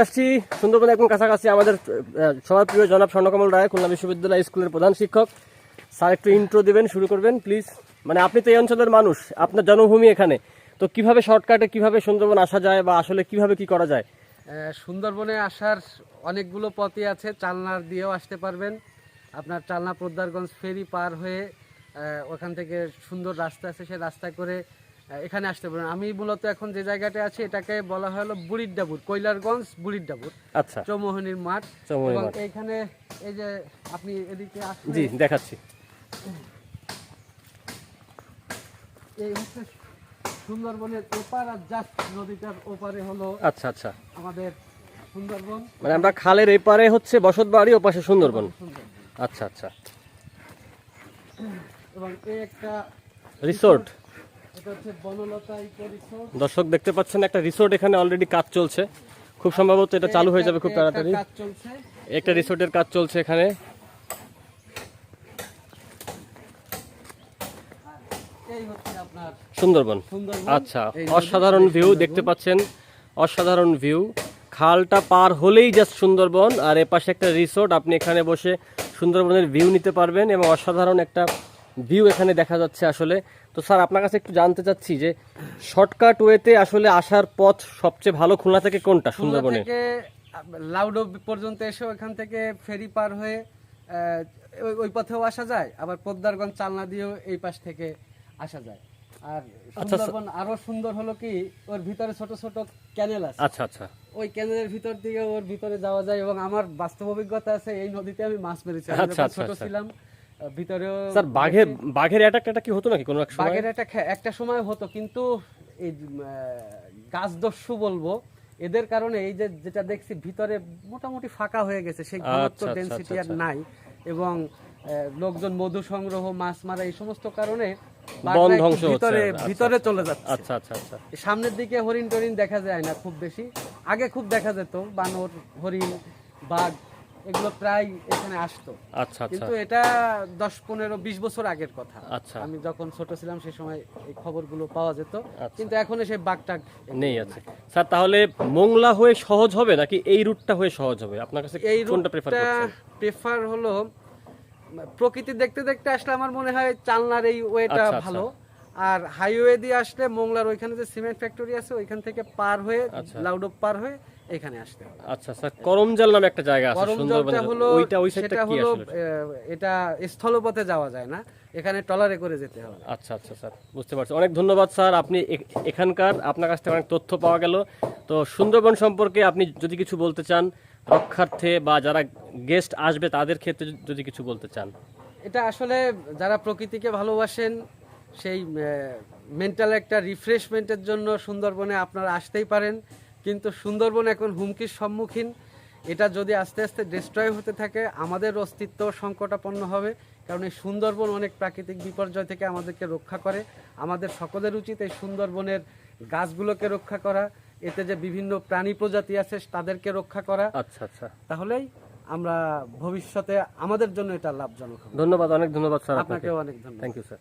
আসছি সুন্দরবন একদম কাছাকাছি আমাদের সবার প্রিয় জনাব স্বর্ণকমল রায়, খুলনা বিশ্ববিদ্যালয় স্কুলের প্রধান শিক্ষক। স্যার, একটু ইন্ট্রো দেবেন, শুরু করবেন প্লিজ মানে আপনি তো এই অঞ্চলের মানুষ, আপনার জন্মভূমি এখানে। তো কীভাবে শর্টকাটে কীভাবে সুন্দরবন আসা যায় বা আসলে কীভাবে কি করা যায়? সুন্দরবনে আসার অনেকগুলো পথই আছে চালনার দিয়েও আসতে পারবেন। আপনার চালনা পোদ্দারগঞ্জ ফেরি পার হয়ে ওখান থেকে সুন্দর রাস্তা আছে, সেই রাস্তায় করে এখানে আসতে পারেন। আমি মূলত এখন যে জায়গাটা আছি এটাকে বলা হলো বুড়ির ডাবুর কৈলারগঞ্জ বুড়ির ডাবুর আচ্ছা। চৌমোহনীর মাঠ। এবং এইখানে এই যে আপনি এদিকে জি দেখাচ্ছি। এই হচ্ছে সুন্দরবনের এপার আর জাস্ট নদীটার ওপারে হলো আচ্ছা আচ্ছা। আমাদের সুন্দরবন। মানে আমরা খালের এই পারে হচ্ছে বসত বাড়ি ও পাশে সুন্দরবন। সুন্দরবন আচ্ছা আচ্ছা। এবং এই একটা রিসোর্ট দর্শক দেখতে পাচ্ছেন একটা রিসোর্ট এখানে অলরেডি কাজ চলছে। খুব সম্ভবত এটা চালু হয়ে যাবে খুব তাড়াতাড়ি। একটা রিসোর্টের কাজ চলছে এখানে। সুন্দরবন। আচ্ছা অসাধারণ ভিউ দেখতে পাচ্ছেন অসাধারণ ভিউ খালটা পার হলেই জাস্ট সুন্দরবন আর এপাশে একটা রিসোর্ট আপনি এখানে বসে সুন্দরবনের ভিউ নিতে পারবেন এবং অসাধারণ একটা ভিউ এখানে দেখা যাচ্ছে আসলে। তো স্যার আপনার কাছে একটু জানতে চাচ্ছি যে শর্টকাট ওয়েতে আসলে আসার পথ সবচেয়ে ভালো খুলনা থেকে কোনটা সুন্দরবনে লাউডো পর্যন্ত এসে ওখান থেকে ফেরি পার হয়ে ওই- পথেও আসা যায় আবার পদ্মারগঞ্জ চালনা দিয়েও এই পাশ থেকে আসা যায়। আর আচ্ছা, সুন্দরবন আরও সুন্দর হলো কি ওর ভিতরে ছোট ছোট ক্যানেল আছে। আচ্ছা আচ্ছা। ওই ক্যানেলের ভিতর দিয়ে ওর ভিতরে যাওয়া যায় এবং আমার বাস্তব অভিজ্ঞতা আছে এই নদীতে আমি মাছ মেরেছি। আচ্ছা, আচ্ছা, ছোট। ছিলাম আহ, ভিতরেও স্যার বাঘের বাঘের অ্যাটাক কি হতো নাকি কোনো এক সময়? বাঘের খে- একটা সময় হতো কিন্তু এই গাছ দস্যু বলব এদের কারণে এই যে যেটা দেখছি ভিতরে মোটামুটি ফাঁকা হয়ে গেছে সেই ঘনত্ব আচ্ছা, আচ্ছা, ডেনসিটি আর আচ্ছা। নাই। এবং লোকজন মধু সংগ্রহ মাছ মারা এই সমস্ত কারণে ভিতরে আচ্ছা। ভিতরে চলে যাচ্ছে। আচ্ছা আচ্ছা আচ্ছা। সামনের দিকে হরিণ টরিণ দেখা যায় না খুব বেশি। আগে খুব দেখা যেত বানর হরিণ বাঘ। এগুলো প্রায় এখানে আসতো। আচ্ছা আচ্ছা। কিন্তু এটা দশ পনেরো বিশ বছর আগের কথা। আচ্ছা। আমি যখন ছোট ছিলাম সেই সময় এই খবরগুলো পাওয়া যেত। আচ্ছা। কিন্তু এখন এসে বাঘটাক নেই আছে স্যার তাহলে মোংলা হয়ে সহজ হবে নাকি এই রুটটা হয়ে সহজ হবে? আপনার কাছে এই রুটটা প্রেফার হলো প্রকৃতি দেখতে দেখতে আসলে আমার মনে হয় চালনার এই ওয়েটা আচ্ছা, আচ্ছা। ভালো। আর হাইওয়ে দিয়ে আসলে মোংলার ওইখানে যে সিমেন্ট ফ্যাক্টরি আছে ওইখান থেকে পার হয়ে আচ্ছা। লাউডপ পার হয়ে এখানে আসতে হবে। আচ্ছা স্যার করমজাল নামে একটা জায়গা আছে সুন্দরবনে হলো ওইটা ওই সাইডটা কি আসলে? এটা স্থলপথে যাওয়া যায় না এখানে টলারে করে যেতে হবে। আচ্ছা আচ্ছা স্যার বুঝতে পারছি। অনেক ধন্যবাদ স্যার আপনি এখানকার আপনার কাছ থেকে অনেক তথ্য পাওয়া গেল। তো সুন্দরবন সম্পর্কে আপনি যদি কিছু বলতে চান রক্ষার্থে বা যারা গেস্ট আসবে তাদের ক্ষেত্রে যদি কিছু বলতে চান। এটা আসলে যারা প্রকৃতিকে ভালোবাসেন সেই মেন্টাল একটা রিফ্রেশমেন্টের জন্য সুন্দরবনে আপনারা আসতেই পারেন। কিন্তু সুন্দরবন এখন হুমকির সম্মুখীন। এটা যদি আস্তে আস্তে ডিস্ট্রয় হতে থাকে আমাদের অস্তিত্ব সংকটাপন্ন হবে। কারণ এই সুন্দরবন অনেক প্রাকৃতিক বিপর্যয় থেকে আমাদেরকে রক্ষা করে। আমাদের সকলের উচিত এই সুন্দরবনের গাছগুলোকে রক্ষা করা। এতে যে বিভিন্ন প্রাণী প্রজাতি আছে তাদেরকে রক্ষা করা। আচ্ছা আচ্ছা। তাহলেই আমরা ভবিষ্যতে আমাদের জন্য এটা লাভজনক ধন্যবাদ অনেক ধন্যবাদ স্যার আপনাকে। অনেক ধন্যবাদ। Thank you sir